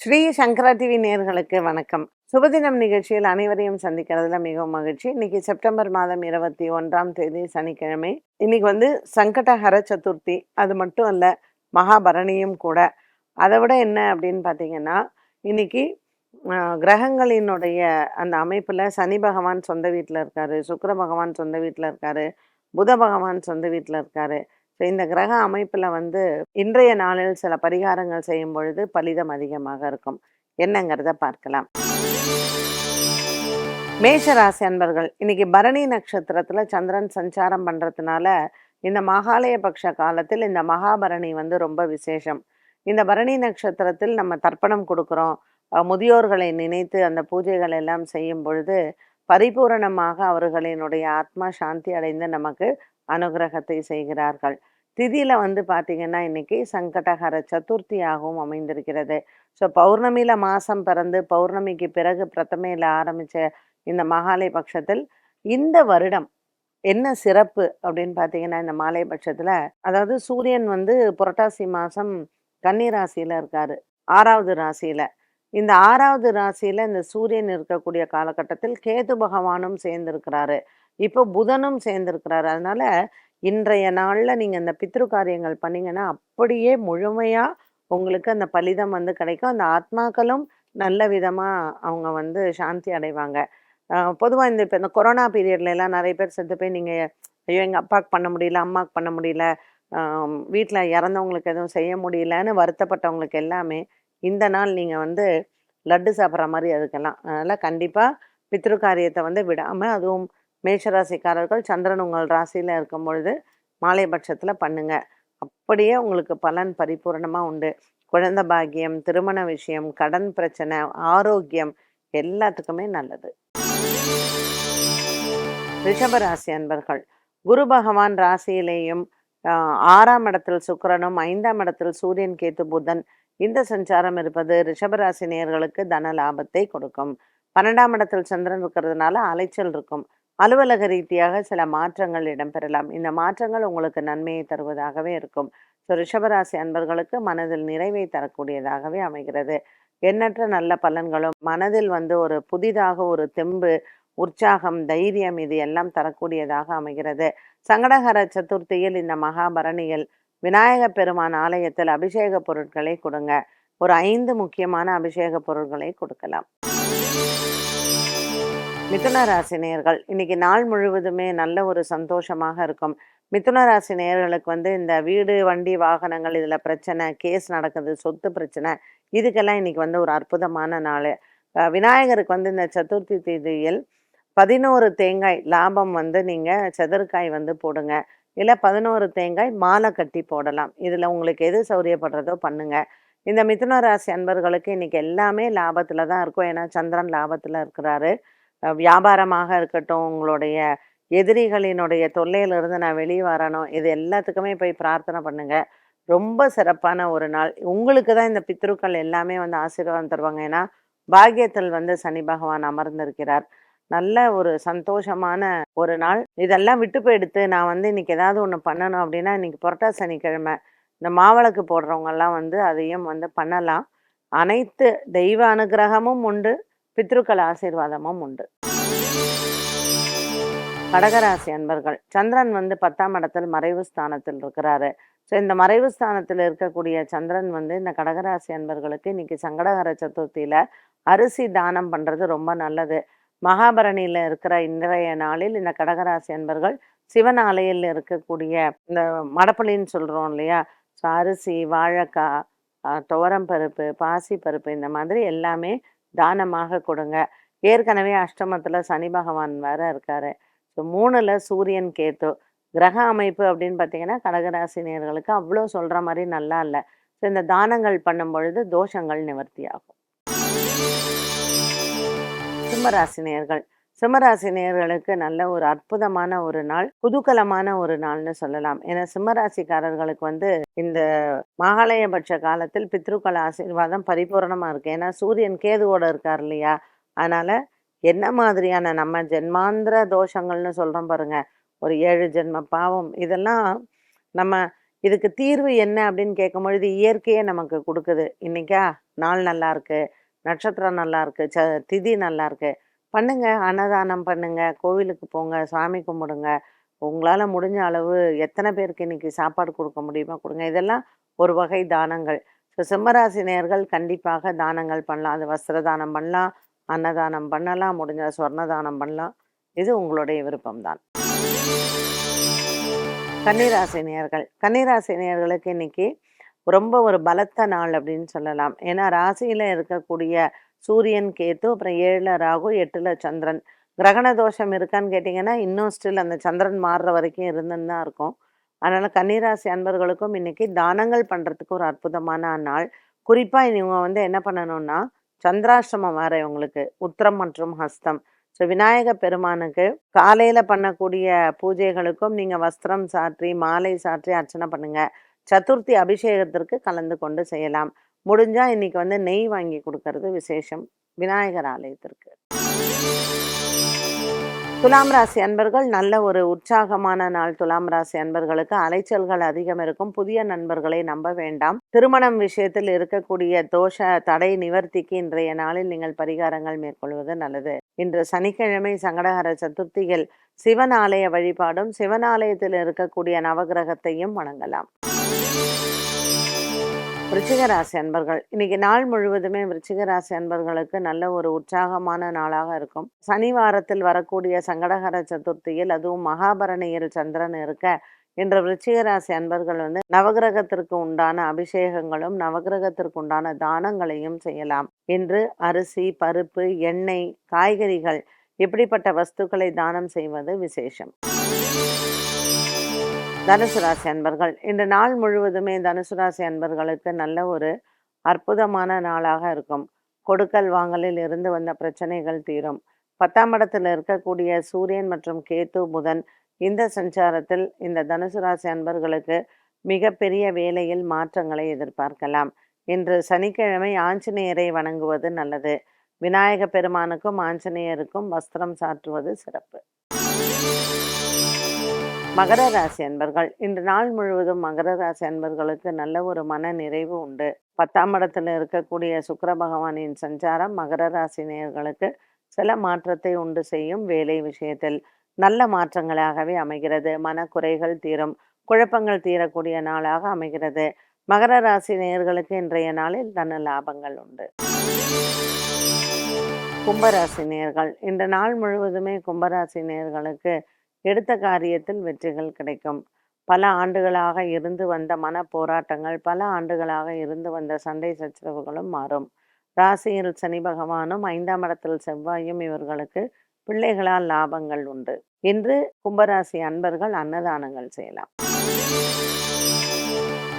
ஸ்ரீ சங்கரா TV நேர்களுக்கு வணக்கம். சுபதினம் நிகழ்ச்சியில் அனைவரையும் சந்திக்கிறதுல மிகவும் மகிழ்ச்சி. இன்னைக்கு செப்டம்பர் மாதம் இருபத்தி ஒன்றாம் தேதி சனிக்கிழமை. இன்னைக்கு வந்து சங்கடஹர சதுர்த்தி. அது மட்டும் அல்ல மகாபரணியும் கூட. அதை விட என்ன அப்படின்னு பார்த்தீங்கன்னா இன்னைக்கு கிரகங்களினுடைய அந்த அமைப்பில் சனி பகவான் சொந்த வீட்டில் இருக்காரு சுக்கர பகவான் சொந்த வீட்டில் இருக்காரு புத பகவான் சொந்த வீட்டில் இருக்காரு. இந்த கிரக அமைப்பில் வந்து இன்றைய நாளில் சில பரிகாரங்கள் செய்யும் பொழுது பலிதம் அதிகமாக இருக்கும். என்னங்கிறத பார்க்கலாம். மேஷராசி அன்பர்கள் இன்னைக்கு பரணி நட்சத்திரத்தில் சந்திரன் சஞ்சாரம் பண்றதுனால இந்த மகாலய பக்ஷ காலத்தில் இந்த மகாபரணி வந்து ரொம்ப விசேஷம். இந்த பரணி நட்சத்திரத்தில் நம்ம தர்ப்பணம் கொடுக்குறோம். முதியோர்களை நினைத்து அந்த பூஜைகள் எல்லாம் செய்யும் பொழுது பரிபூரணமாக அவர்களினுடைய ஆத்மா சாந்தி அடைந்து நமக்கு அனுகிரகத்தை செய்கிறார்கள். திதியில வந்து பார்த்தீங்கன்னா இன்னைக்கு சங்கடஹர சதுர்த்தியாகவும் அமைந்திருக்கிறது. ஸோ பௌர்ணமியில மாசம் பிறந்து பௌர்ணமிக்கு பிறகு பிரதமையில ஆரம்பிச்ச இந்த மகாலய பட்சத்தில் இந்த வருடம் என்ன சிறப்பு அப்படின்னு பார்த்தீங்கன்னா இந்த மாலை பட்சத்தில் அதாவது சூரியன் வந்து புரட்டாசி மாதம் கன்னி ராசியில் இருக்காரு. ஆறாவது ராசியில். இந்த ஆறாவது ராசியில் இந்த சூரியன் இருக்கக்கூடிய காலகட்டத்தில் கேது பகவானும் சேர்ந்திருக்கிறாரு. இப்போ புதனும் சேர்ந்திருக்கிறாரு. அதனால இன்றைய நாளில் நீங்கள் இந்த பித்ரு காரியங்கள் பண்ணீங்கன்னா அப்படியே முழுமையாக உங்களுக்கு அந்த பலிதம் வந்து கிடைக்கும். அந்த ஆத்மாக்களும் நல்ல விதமாக அவங்க வந்து சாந்தி அடைவாங்க. பொதுவாக இந்த இப்போ இந்த கொரோனா பீரியட்ல எல்லாம் நிறைய பேர் செத்து போய் நீங்கள் ஐயோ எங்கள் அப்பாவுக்கு பண்ண முடியல அம்மாவுக்கு பண்ண முடியல வீட்டில் இறந்தவங்களுக்கு எதுவும் செய்ய முடியலன்னு வருத்தப்பட்டவங்களுக்கு எல்லாமே இந்த நாள் நீங்கள் வந்து லட்டு சாப்பிட்ற மாதிரி அதுக்கெல்லாம். அதனால் கண்டிப்பாக பித்ரு காரியத்தை வந்து விடாமல் அதுவும் மேஷராசிக்காரர்கள் சந்திரன் உங்கள் ராசியில் இருக்கும் பொழுது மாலை பட்சத்தில் பண்ணுங்கள் அப்படியே உங்களுக்கு பலன் பரிபூர்ணமாக உண்டு. குழந்தை பாக்கியம் திருமண விஷயம் கடன் பிரச்சனை ஆரோக்கியம் எல்லாத்துக்குமே நல்லது. ரிஷபராசி அன்பர்கள் குரு பகவான் ராசியிலேயும் ஆறாம் இடத்தில் சுக்கிரனும் ஐந்தாம் இடத்தில் சூரியன் கேத்து புதன் இந்த சஞ்சாரம் இருப்பது ரிஷபராசி நேயர்களுக்கு தன லாபத்தை கொடுக்கும். பன்னெண்டாம் இடத்தில் சந்திரன் இருக்கிறதுனால அலைச்சல் இருக்கும். அலுவலக ரீதியாக சில மாற்றங்கள் இடம்பெறலாம். இந்த மாற்றங்கள் உங்களுக்கு நன்மையை தருவதாகவே இருக்கும். ஸோ ரிஷபராசி அன்பர்களுக்கு மனதில் நிறைவை தரக்கூடியதாகவே அமைகிறது. எண்ணற்ற நல்ல பலன்களும் மனதில் வந்து ஒரு புதிதாக ஒரு தெம்பு உற்சாகம் தைரியம் இது எல்லாம் தரக்கூடியதாக அமைகிறது. சங்கடகர சதுர்த்தியில் இந்த மகாபரணியில் விநாயக பெருமான் ஆலயத்தில் அபிஷேக பொருட்களை கொடுங்க. ஒரு ஐந்து முக்கியமான அபிஷேக பொருட்களை கொடுக்கலாம். மிதுன ராசி நேர்கள் இன்னைக்கு நாள் முழுவதுமே நல்ல ஒரு சந்தோஷமாக இருக்கும். மிதுன ராசி நேர்களுக்கு வந்து இந்த வீடு வண்டி வாகனங்கள் இதில் பிரச்சனை கேஸ் நடக்குது சொத்து பிரச்சனை இதுக்கெல்லாம் இன்னைக்கு வந்து ஒரு அற்புதமான நாள். விநாயகருக்கு வந்து இந்த சதுர்த்தி தேதியில் பதினோரு தேங்காய் லாபம் வந்து நீங்கள் செதற்காய் வந்து போடுங்க. இல்லை பதினோரு தேங்காய் மாலை கட்டி போடலாம். இதில் உங்களுக்கு எது சௌரியப்படுறதோ பண்ணுங்கள் இந்த மிதுன ராசி அன்பர்களுக்கு இன்றைக்கி எல்லாமே லாபத்தில் தான் இருக்கும். ஏன்னா சந்திரன் லாபத்தில் இருக்கிறாரு. வியாபாரமாக இருக்கட்டும் உங்களுடைய எதிரிகளினுடைய தொல்லையிலிருந்து நான் வெளியே வரணும். இது எல்லாத்துக்குமே போய் பிரார்த்தனை பண்ணுங்கள் ரொம்ப சிறப்பான ஒரு நாள். உங்களுக்கு தான் இந்த பித்ருக்கள் எல்லாமே வந்து ஆசீர்வாதம் தருவாங்க. ஏன்னா பாக்கியத்தில் வந்து சனி பகவான் அமர்ந்திருக்கிறார். நல்ல ஒரு சந்தோஷமான ஒரு நாள். இதெல்லாம் விட்டு போயிடுத்து நான் வந்து இன்னைக்கு ஏதாவது ஒன்று பண்ணணும் அப்படின்னா இன்னைக்கு புரட்டா சனிக்கிழமை இந்த மாவிளக்கு போடுறவங்கெல்லாம் வந்து அதையும் வந்து பண்ணலாம். அனைத்து தெய்வ அனுகிரகமும் உண்டு பித்ருக்கள் ஆசீர்வாதமும் உண்டு. கடகராசி அன்பர்கள் சந்திரன் வந்து பத்தாம் இடத்தில் மறைவு ஸ்தானத்தில் இருக்கிறாரு. ஸோ இந்த மறைவு ஸ்தானத்தில் இருக்கக்கூடிய சந்திரன் வந்து இந்த கடகராசி அன்பர்களுக்கு இன்னைக்கு சங்கடகர சதுர்த்தியில அரிசி தானம் பண்றது ரொம்ப நல்லது. மகாபரணியில் இருக்கிற இன்றைய நாளில் இந்த கடகராசி அன்பர்கள் சிவன் ஆலயில் இருக்கக்கூடிய இந்த மடப்பள்ளின்னு சொல்கிறோம் இல்லையா? ஸோ அரிசி வாழைக்காய் துவரம் பருப்பு பாசி பருப்பு இந்த மாதிரி எல்லாமே தானமாக கொடுங்க. ஏற்கனவே அஷ்டமத்தில் சனி பகவான் வேற இருக்காரு. ஸோ மூணில் சூரியன் கேத்து. கிரக அமைப்பு அப்படின்னு பார்த்தீங்கன்னா கடகராசி நேர்களுக்கு அவ்வளோ சொல்கிற மாதிரி நல்லா இல்லை. ஸோ இந்த தானங்கள் பண்ணும் பொழுது தோஷங்கள் நிவர்த்தியாகும். சிம்மராசி சிம்மராசினியர்களுக்கு சிம்மராசி நல்ல ஒரு அற்புதமான ஒரு நாள் குதூகலமான ஒரு நாள்னு சொல்லலாம். ஏன்னா சிம்மராசிக்காரர்களுக்கு வந்து இந்த மகாலயபட்ச காலத்தில் பித்ருக்கள் ஆசீர்வாதம் பரிபூர்ணமாக இருக்கு. ஏன்னா சூரியன் கேதுவோட இருக்கார் இல்லையா? அதனால என்ன மாதிரியான நம்ம ஜென்மாந்திர தோஷங்கள்னு சொல்கிறோம் பாருங்க. ஒரு ஏழு ஜென்ம பாவம். இதெல்லாம் நம்ம இதுக்கு தீர்வு என்ன அப்படின்னு கேட்கும் பொழுது இயற்கையே நமக்கு கொடுக்குது. இன்னைக்கா? நாள் நல்லா இருக்கு. நட்சத்திரம் நல்லா இருக்கு ச திதி நல்லா இருக்கு பண்ணுங்க அன்னதானம் பண்ணுங்க கோவிலுக்கு போங்க சாமி கும்பிடுங்க. உங்களால் முடிஞ்ச அளவு எத்தனை பேருக்கு இன்னைக்கு சாப்பாடு கொடுக்க முடியுமோ கொடுங்க. இதெல்லாம் ஒரு வகை தானங்கள். ஸோ சிம்மராசினியர்கள் கண்டிப்பாக தானங்கள் பண்ணலாம். அது வஸ்திர தானம் பண்ணலாம் அன்னதானம் பண்ணலாம் முடிஞ்ச சொர்ண தானம் பண்ணலாம். இது உங்களுடைய விருப்பம்தான். கன்னிராசி நேயர்கள் கன்னிராசி இன்னைக்கு ரொம்ப ஒரு பலத்த நாள் அப்படின்னு சொல்லலாம். ஏன்னா ராசியில் இருக்கக்கூடிய சூரியன் கேத்து அப்புறம் ஏழில் ராகு எட்டில் சந்திரன். கிரகண தோஷம் இருக்கான்னு கேட்டிங்கன்னா இன்னும் ஸ்டில் அந்த சந்திரன் மாறுற வரைக்கும் இருந்துன்னு தான் இருக்கும். அதனால் கன்னிராசி அன்பர்களுக்கும் இன்னைக்கு தானங்கள் பண்ணுறதுக்கு ஒரு அற்புதமான நாள். குறிப்பாக இவங்க வந்து என்ன பண்ணணும்னா சந்திராஷ்டமம் வேறு இவங்களுக்கு. உத்திரம் மற்றும் ஹஸ்தம். ஸோ விநாயக பெருமானுக்கு காலையில் பண்ணக்கூடிய பூஜைகளுக்கும் நீங்கள் வஸ்திரம் சாற்றி மாலை சாற்றி அர்ச்சனை பண்ணுங்கள் சதுர்த்தி அபிஷேகத்திற்கு கலந்து கொண்டு செய்யலாம். முடிஞ்சா இன்னைக்கு வந்து நெய் வாங்கி கொடுக்கறது விசேஷம். விநாயகர் ஆலயத்திற்கு. துலாம் ராசி அன்பர்கள் நல்ல ஒரு உற்சாகமான நாள். துலாம் ராசி அன்பர்களுக்கு அலைச்சல்கள் அதிகம் இருக்கும். புதிய நண்பர்களை நம்ப வேண்டாம். திருமணம் விஷயத்தில் இருக்கக்கூடிய தோஷ தடை நிவர்த்திக்கு இன்றைய நாளில் நீங்கள் பரிகாரங்கள் மேற்கொள்வது நல்லது. இன்று சனிக்கிழமை சங்கடகர சதுர்த்தியில் சிவன் ஆலய வழிபாடும் சிவன் ஆலயத்தில் இருக்கக்கூடிய நவகிரகத்தையும் வணங்கலாம். விருச்சிகராசி அன்பர்கள். இன்னைக்கு நாள் முழுவதுமே விருச்சிகராசி அன்பர்களுக்கு நல்ல ஒரு உற்சாகமான நாளாக இருக்கும். சனி வாரத்தில் வரக்கூடிய சங்கடகர சதுர்த்தியில் அதுவும் மகாபரணியில் சந்திரன் இருக்க இன்று விருச்சிகராசி அன்பர்கள் வந்து நவகிரகத்திற்கு உண்டான அபிஷேகங்களும் நவகிரகத்திற்கு உண்டான தானங்களையும் செய்யலாம். இன்று அரிசி பருப்பு எண்ணெய் காய்கறிகள் இப்படிப்பட்ட வஸ்துக்களை தானம் செய்வது விசேஷம். தனுசு ராசி அன்பர்கள். இந்த நாள் முழுவதுமே தனுசு ராசி அன்பர்களுக்கு நல்ல ஒரு அற்புதமான நாளாக இருக்கும். கொடுக்கல் வாங்கலில் இருந்து வந்த பிரச்சனைகள் தீரும். பத்தாம் இடத்தில் இருக்கக்கூடிய சூரியன் மற்றும் கேத்து புதன் இந்த சஞ்சாரத்தில் இந்த தனுசு ராசி அன்பர்களுக்கு மிகப்பெரிய வேலையில் மாற்றங்களை எதிர்பார்க்கலாம். இன்று சனிக்கிழமை ஆஞ்சநேயரை வணங்குவது நல்லது. விநாயக பெருமானுக்கும் ஆஞ்சநேயருக்கும் வஸ்திரம் சாற்றுவது சிறப்பு. மகர ராசி அன்பர்கள். இன்று நாள் முழுவதும் மகர ராசி அன்பர்களுக்கு நல்ல ஒரு மன நிறைவு உண்டு. பத்தாம் இடத்துல இருக்கக்கூடிய சுக்கர பகவானின் சஞ்சாரம் மகர ராசி நேயர்களுக்கு சில மாற்றத்தை உண்டு செய்யும் வேலை விஷயத்தில். நல்ல மாற்றங்களாகவே அமைகிறது. மனக்குறைகள் தீரும். குழப்பங்கள் தீரக்கூடிய நாளாக அமைகிறது. மகர ராசி நேயர்களுக்கு இன்றைய நாளில் தன லாபங்கள் உண்டு. கும்பராசி நேர்கள் இந்த நாள் முழுவதுமே கும்பராசி நேர்களுக்கு எடுத்த காரியத்தில் வெற்றிகள் கிடைக்கும். பல ஆண்டுகளாக இருந்து வந்த மன போராட்டங்கள் பல ஆண்டுகளாக இருந்து வந்த சண்டை சச்சரவுகளும் மாறும். ராசியில் சனி பகவானும் ஐந்தாம் இடத்தில் செவ்வாயும் இவர்களுக்கு பிள்ளைகளால் லாபங்கள் உண்டு. இன்று கும்பராசி அன்பர்கள் அன்னதானங்கள் செய்யலாம்.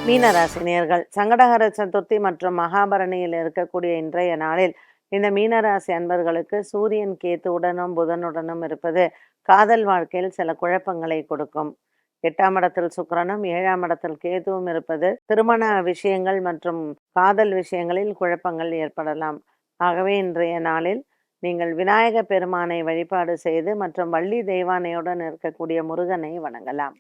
மீனராசி நேர்கள் சங்கடகர சதுர்த்தி மற்றும் மகாபரணியில் இருக்கக்கூடிய இன்றைய நாளில் இந்த மீனராசி அன்பர்களுக்கு சூரியன் கேத்துவுடனும் புதனுடனும் இருப்பது காதல் வாழ்க்கையில் சில குழப்பங்களை கொடுக்கும். எட்டாம் இடத்தில் சுக்கிரனும் ஏழாம் இடத்தில் கேதுவும் இருப்பது திருமண விஷயங்கள் மற்றும் காதல் விஷயங்களில் குழப்பங்கள் ஏற்படலாம். ஆகவே இன்றைய நாளில் நீங்கள் விநாயக பெருமானை வழிபாடு செய்து மற்றும் வள்ளி தெய்வானையுடன் இருக்கக்கூடிய முருகனை வணங்கலாம்.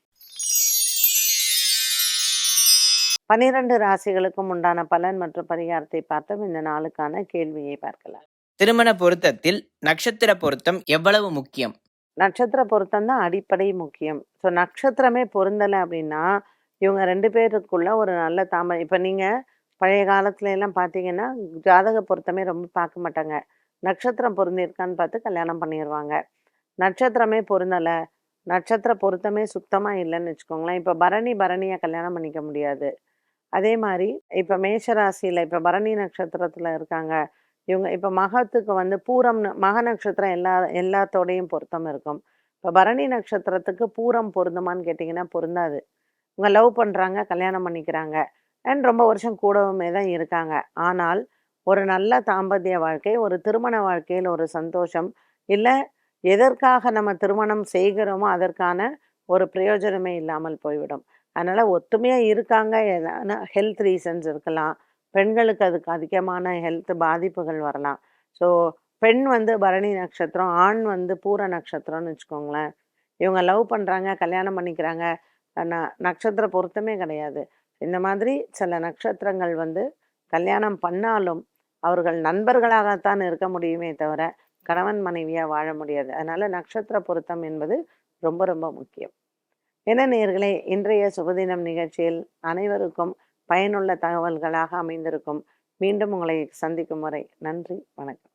பனிரெண்டு ராசிகளுக்கும் உண்டான பலன் மற்றும் பரிகாரத்தை பார்த்தோம். இந்த நாளுக்கான கேள்வியை பார்க்கலாம். திருமண பொருத்தத்தில் நட்சத்திர பொருத்தம் எவ்வளவு முக்கியம்? நட்சத்திர பொருத்தம் தான் அடிப்படை முக்கியம். ஸோ நட்சத்திரமே பொருந்தலை அப்படின்னா இவங்க ரெண்டு பேருக்குள்ள ஒரு நல்ல தாமரை இப்போ நீங்கள் பழைய காலத்துல எல்லாம் பார்த்தீங்கன்னா ஜாதக பொருத்தமே ரொம்ப பார்க்க மாட்டாங்க. நட்சத்திரம் பொருந்திருக்கான்னு பார்த்து கல்யாணம் பண்ணிடுவாங்க நட்சத்திரமே பொருந்தலை. நட்சத்திர பொருத்தமே சுத்தமாக இல்லைன்னு வச்சுக்கோங்களேன். இப்போ பரணி பரணியை கல்யாணம் பண்ணிக்க முடியாது. அதே மாதிரி இப்போ மேஷராசியில் இப்போ பரணி நட்சத்திரத்தில் இருக்காங்க. இவங்க இப்போ மகத்துக்கு வந்து பூரம் மக நட்சத்திரம் எல்லா எல்லாத்தோடையும் பொருத்தம் இருக்கும். இப்போ பரணி நட்சத்திரத்துக்கு பூரம் பொருந்துமான்னு கேட்டிங்கன்னா பொருந்தாது. இவங்க லவ் பண்ணுறாங்க கல்யாணம் பண்ணிக்கிறாங்க. அண்ட் ரொம்ப வருஷம் கூடவுமே தான் இருக்காங்க. ஆனால் ஒரு நல்ல தாம்பத்திய வாழ்க்கை ஒரு திருமண வாழ்க்கையில் ஒரு சந்தோஷம் இல்லை எதற்காக நம்ம திருமணம் செய்கிறோமோ அதற்கான ஒரு பிரயோஜனமே இல்லாமல் போய்விடும். அதனால் ஒத்துமையாக இருக்காங்க. ஹெல்த் ரீசன்ஸ் இருக்கலாம். பெண்களுக்கு அதுக்கு அதிகமான ஹெல்த் பாதிப்புகள் வரலாம். ஸோ பெண் வந்து பரணி நட்சத்திரம் ஆண் வந்து பூர நட்சத்திரம்னு வச்சுக்கோங்களேன். இவங்க லவ் பண்ணுறாங்க கல்யாணம் பண்ணிக்கிறாங்க. ந- நட்சத்திர பொருத்தமே கிடையாது. இந்த மாதிரி சில நட்சத்திரங்கள் வந்து கல்யாணம் பண்ணாலும் அவர்கள் நண்பர்களாகத்தான் இருக்க முடியுமே தவிர கணவன் மனைவியாக வாழ முடியாது. அதனால் நட்சத்திர பொருத்தம் என்பது ரொம்ப ரொம்ப முக்கியம். என்ன நேர்களே இன்றைய சுபதினம் நிகழ்ச்சியில் அனைவருக்கும் பயனுள்ள தகவல்களாக அமைந்திருக்கும். மீண்டும் உங்களை சந்திக்கும் வரை நன்றி வணக்கம்.